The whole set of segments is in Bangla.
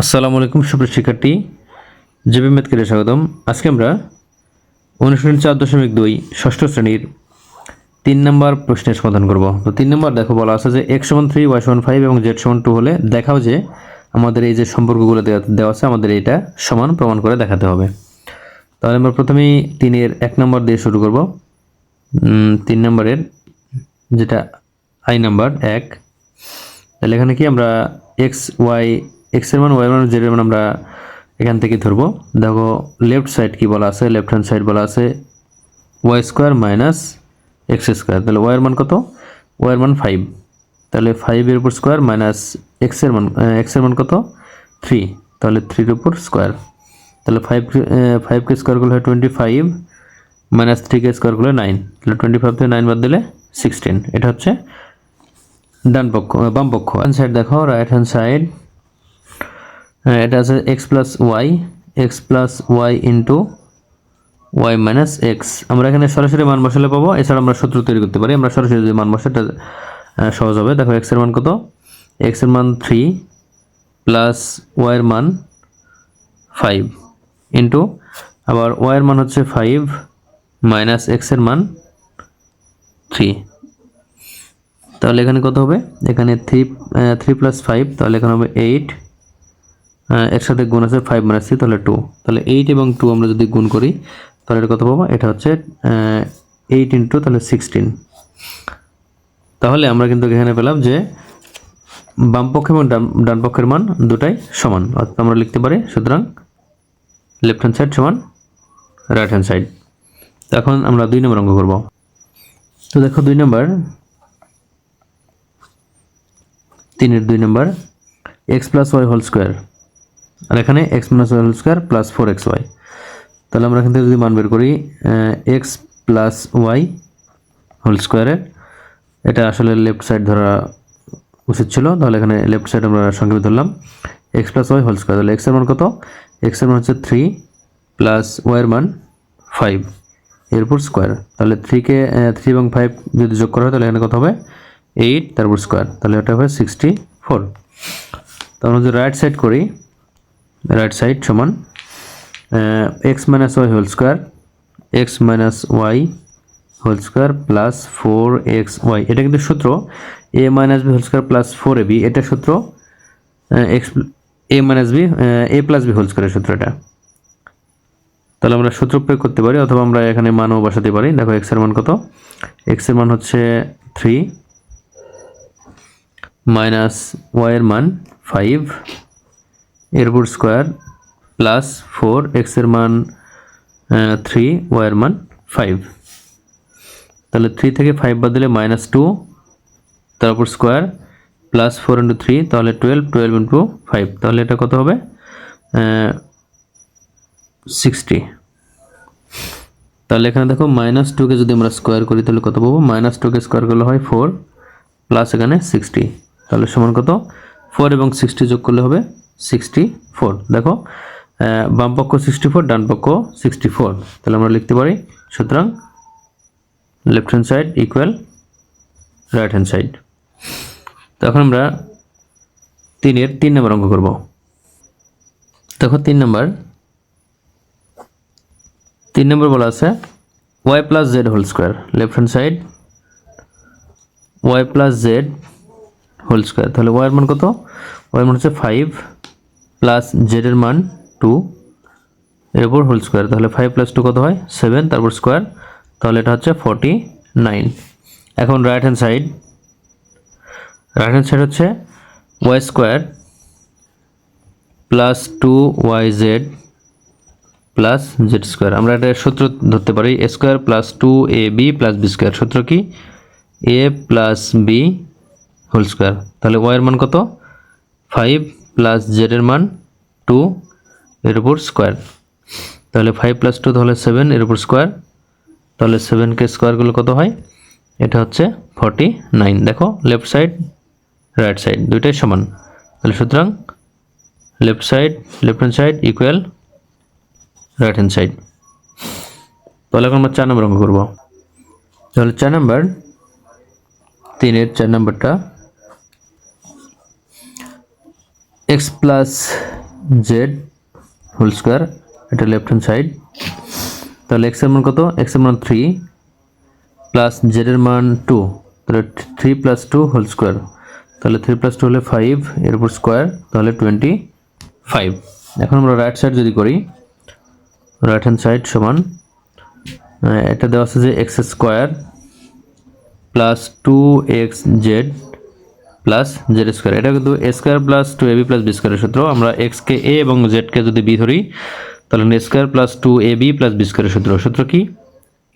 আসসালামু আলাইকুম, সুপ্রিয় শিক্ষার্থী। জেবি মেদকে স্বাগতম। আজকে আমরা অনুশীলন চার দশমিক দুই, ষষ্ঠ শ্রেণির তিন নম্বর প্রশ্নের সমাধান করব। তো তিন নম্বর দেখো, বলা আছে যে এক্স সমান থ্রি ওয়াই সমান ফাইভ এবং জেড সমান টু হলে দেখাও যে আমাদের এই যে সম্পর্কগুলো দেওয়া দেওয়া আছে, আমাদের এটা সমান প্রমাণ করে দেখাতে হবে। তাহলে আমরা প্রথমেই তিনের এক নম্বর দিয়ে শুরু করব। তিন নম্বরের যেটা আই নাম্বার, এক। তাহলে এখানে কি আমরা এক্স ওয়াই এক্সের মান ওয়াই মান জেড এর মান আমরা এখান থেকে ধরবো। দেখো লেফট সাইড কি বলা আছে? লেফট হ্যান্ড সাইড বলা আছে Y square minus X square তাহলে ওয়াই এর মান কত? ওয়াই এর মান ফাইভ তাহলে ফাইভের উপর স্কোয়ার মাইনাস এক্সের মান এক্সের মান কত? থ্রি তাহলে থ্রির উপর স্কোয়ার তাহলে ফাইভ ফাইভকে স্কোয়ার করলে হয় টোয়েন্টি ফাইভ মাইনাস থ্রিকে স্কোয়ার করলে নাইন তাহলে টোয়েন্টি ফাইভ থেকে নাইন বাদ দিলে সিক্সটিন এটা হচ্ছে ডান পক্ষ, বাম পক্ষ। হ্যান্ড সাইড দেখো রাইট হ্যান্ড সাইড এটা আছে X plus Y X plus Y into Y minus X আমরা এখানে সরাসরি মান বসালে পাবো, এছাড়া আমরা সূত্র তৈরি করতে পারি। আমরা সরাসরি যদি মান বসাই, এটা সহজ হবে। দেখো এক্সের মান কত? এক্সের মান থ্রি প্লাস ওয়াই এর মান ফাইভ ইন্টু আবার ওয়াই এর মান হচ্ছে ফাইভ মাইনাস এক্সের মান থ্রি তাহলে এখানে কত হবে? এখানে থ্রি থ্রি প্লাস ফাইভ তাহলে এখানে হবে এইট এর সাথে গুণ আছে ফাইভ মাইনাস থ্রি তাহলে টু তাহলে এইট এবং টু আমরা যদি গুণ করি, তাহলে এটা কত পাবো? এটা হচ্ছে এইট ইন্টু তাহলে সিক্সটিন তাহলে আমরা কিন্তু এখানে পেলাম যে বাম পক্ষ এবং ডান পক্ষের মান দুটাই সমান। অর্থাৎ আমরা লিখতে পারি, সুতরাং লেফট হ্যান্ড সাইড সমান রাইট হ্যান্ড সাইড এখন আমরা দুই নম্বর অঙ্ক করব। তো দেখো দুই নম্বর, তিনের দুই নম্বর X plus Y whole square আর এখানে X minus Y whole square plus four X Y তাহলে আমরা এখান থেকে যদি মান বের করি এক্স প্লাস ওয়াই হোল স্কোয়ারের এটা আসলে লেফট সাইড ধরা উচিত ছিল। তাহলে এখানে লেফট সাইড আমরা সংক্ষেপে ধরলাম X plus Y whole square তাহলে এক্সের মান কত? এক্সের মান হচ্ছে থ্রি প্লাস ওয়াইয়ের মান ফাইভ এরপর স্কোয়ার তাহলে থ্রিকে থ্রি এবং ফাইভ যদি যোগ করা হয়, তাহলে এখানে কত হবে? এইট তারপর স্কোয়ার তাহলে ওটা হবে সিক্সটি ফোর তো আমরা যদি রাইট সাইড করি রাইট সাইড সমান X minus Y whole square X minus Y whole square plus four X Y এটা কিন্তু সূত্র A minus B whole square plus four A B এটা সূত্র X A minus B A plus B whole স্কোয়ারের সূত্র এটা। তাহলে আমরা সূত্র প্রয়োগ করতে পারি, অথবা আমরা এখানে মানও বসাতে পারি। দেখো এক্সের মান কত? এক্সের মান হচ্ছে থ্রি মাইনাস ওয়াই এর মান ফাইভ এর উপর স্কোয়ার প্লাস ফোর, এক্সের মান থ্রি ওয়াই এর মান ফাইভ তাহলে থ্রি থেকে ফাইভ বাদ দিলে মাইনাস টু তারপর square plus four into three তাহলে টুয়েলভ টুয়েলভ ইন্টু ফাইভ তাহলে এটা কত হবে? সিক্সটি তাহলে এখানে দেখো মাইনাস টুকে যদি আমরা স্কোয়ার করি, তাহলে কত পাবো? মাইনাস টুকে স্কোয়ার করলে হয় ফোর প্লাস এখানে সিক্সটি তাহলে সমান কত? ফোর এবং সিক্সটি যোগ করলে হবে সিক্সটি ফোর দেখো আহ, বাম পক্ষ সিক্সটি ফোর ডান পক্ষ সিক্সটি ফোর তাহলে আমরা লিখতে পারি সুতরাং left hand side equal right hand side তখন আমরা তিনের তিন নম্বর অঙ্ক করব। দেখো তিন নম্বর। তিন নম্বর বলা আছে Y plus Z whole square left hand side Y plus Z whole square তাহলে ওয়াইয়ের মান কত? ওয়াইয়ের মান হচ্ছে ফাইভ প্লাস জেডের মান টু এর উপর হোল স্কোয়ার তাহলে ফাইভ প্লাস টু কত হয়? সেভেন তারপর স্কোয়ার তাহলে এটা হচ্ছে ফর্টি নাইন এখন right hand side right hand side হচ্ছে Y square plus two Y Z plus Z square আমরা এটা সূত্র ধরতে পারি A square plus two A B plus B square সূত্র কি? A plus B whole square তাহলে ওয়াইয়ের মান কত? ফাইভ প্লাস জেডের মান টু এর উপর স্কোয়ার তাহলে ফাইভ প্লাস টু তাহলে সেভেন এর উপর স্কোয়ার তাহলে সেভেনকে স্কোয়ারগুলো কত হয়? এটা হচ্ছে ফর্টি নাইন দেখো লেফট সাইড রাইট সাইড দুইটাই সমান। তাহলে সুতরাং left side left hand side equal right hand side তাহলে এখন আমরা চার নম্বর অঙ্ক করব। তাহলে চার নম্বর তিনের চার নম্বরটা X plus Z whole square এটা লেফট হ্যান্ড সাইড তাহলে এক্সের মান কত? এক্সের মান থ্রি প্লাস জেড এর মান টু তাহলে three plus two whole square তাহলে থ্রি প্লাস টু হলে ফাইভ এর উপর স্কোয়ার তাহলে টোয়েন্টি ফাইভ এখন আমরা রাইট সাইড যদি করি রাইট হ্যান্ড সাইড সমান এটা দেওয়া আছে যে X square plus two X Z plus Z square এটা কিন্তু A square plus two A B plus B স্কোয়ারের সূত্র। আমরা এক্সকে এ এবং জেডকে যদি বি ধরি, তাহলে square plus two A B plus B স্কোয়ারের সূত্র। সূত্র কি?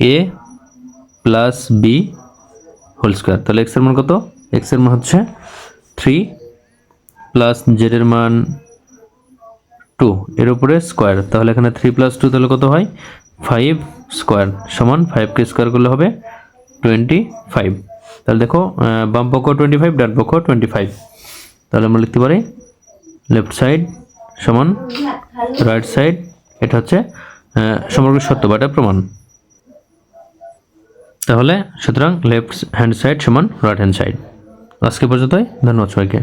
A plus B whole square তাহলে এক্সের মান কত? এক্সের মান হচ্ছে থ্রি প্লাস জেডের মান টু এর উপরে স্কোয়ার তাহলে এখানে থ্রি প্লাস টু তাহলে কত হয়? ফাইভ স্কোয়ার সমান ফাইভকে স্কোয়ার করলে হবে টোয়েন্টি ফাইভ তাহলে দেখো বাম পক্ষ টোয়েন্টি ফাইভ ডান পক্ষ টোয়েন্টি ফাইভ তাহলে আমরা লিখতে পারি লেফট সাইড সমান রাইট সাইড এটা হচ্ছে সমগ্র সত্য বা এটা প্রমাণ। তাহলে সুতরাং লেফট হ্যান্ড সাইড সমান রাইট হ্যান্ড সাইড আজকে পর্যন্তই, ধন্যবাদ সবাইকে।